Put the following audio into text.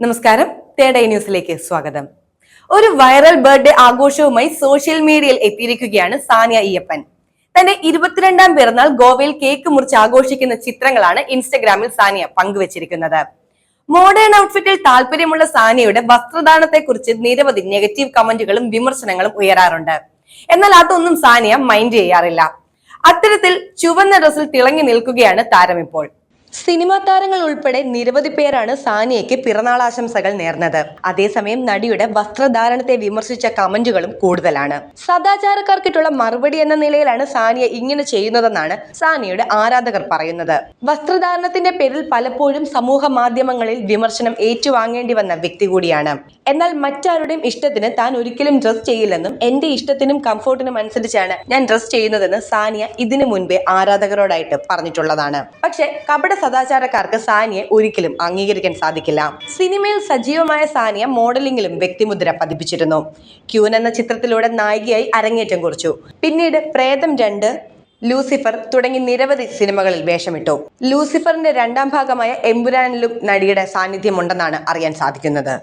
നമസ്കാരം. തേടൈ ന്യൂസിലേക്ക് സ്വാഗതം. ഒരു വൈറൽ ബർത്ത്ഡേ ആഘോഷവുമായി സോഷ്യൽ മീഡിയയിൽ എത്തിയിരിക്കുകയാണ് സാനിയ അയ്യപ്പൻ. തന്റെ ഇരുപത്തിരണ്ടാം പിറന്നാൾ ഗോവയിൽ കേക്ക് മുറിച്ച് ആഘോഷിക്കുന്ന ചിത്രങ്ങളാണ് ഇൻസ്റ്റഗ്രാമിൽ സാനിയ പങ്കുവച്ചിരിക്കുന്നത്. മോഡേൺ ഔട്ട്ഫിറ്റിൽ താല്പര്യമുള്ള സാനിയയുടെ വസ്ത്രധാരണത്തെക്കുറിച്ച് നിരവധി നെഗറ്റീവ് കമന്റുകളും വിമർശനങ്ങളും ഉയരാറുണ്ട്. എന്നാൽ അതൊന്നും സാനിയ മൈൻഡ് ചെയ്യാറില്ല. അത്തരത്തിൽ ചുവന്ന ഡ്രസ്സിൽ തിളങ്ങി നിൽക്കുകയാണ് താരം ഇപ്പോൾ. സിനിമാ താരങ്ങൾ ഉൾപ്പെടെ നിരവധി പേരാണ് സാനിയയ്ക്ക് പിറന്നാൾ ആശംസകൾ നേർന്നത്. അതേസമയം നടിയുടെ വസ്ത്രധാരണത്തെ വിമർശിച്ച കമന്റുകളും കൂടുതലാണ്. സദാചാരക്കാർക്കിട്ടുള്ള മറുപടി എന്ന നിലയിലാണ് സാനിയ ഇങ്ങനെ ചെയ്യുന്നതെന്നാണ് സാനിയയുടെ ആരാധകർ പറയുന്നത്. വസ്ത്രധാരണത്തിന്റെ പേരിൽ പലപ്പോഴും സമൂഹ മാധ്യമങ്ങളിൽ വിമർശനം ഏറ്റുവാങ്ങേണ്ടി വന്ന വ്യക്തി കൂടിയാണ്. എന്നാൽ മറ്റാരുടെയും ഇഷ്ടത്തിന് താൻ ഒരിക്കലും ഡ്രസ് ചെയ്യില്ലെന്നും എന്റെ ഇഷ്ടത്തിനും കംഫോർട്ടിനും അനുസരിച്ചാണ് ഞാൻ ഡ്രസ് ചെയ്യുന്നതെന്ന് സാനിയ ഇതിനു മുൻപേ ആരാധകരോടായിട്ട് പറഞ്ഞിട്ടുള്ളതാണ്. പക്ഷെ കപട സദാചാരക്കാർക്ക് സാനിയെ ഒരിക്കലും അംഗീകരിക്കാൻ സാധിക്കില്ല. സിനിമയിൽ സജീവമായ സാനിയ മോഡലിംഗിലും വ്യക്തിമുദ്ര പതിപ്പിച്ചിരുന്നു. ക്യൂൻ എന്ന ചിത്രത്തിലൂടെ നായികയായി അരങ്ങേറ്റം കുറിച്ചു. പിന്നീട് പ്രേതം രണ്ട് ലൂസിഫർ തുടങ്ങി നിരവധി സിനിമകളിൽ വേഷമിട്ടു. ലൂസിഫറിന്റെ രണ്ടാം ഭാഗമായ എമ്പുരാനിലും നടിയുടെ സാന്നിധ്യമുണ്ടെന്നാണ് അറിയാൻ സാധിക്കുന്നത്.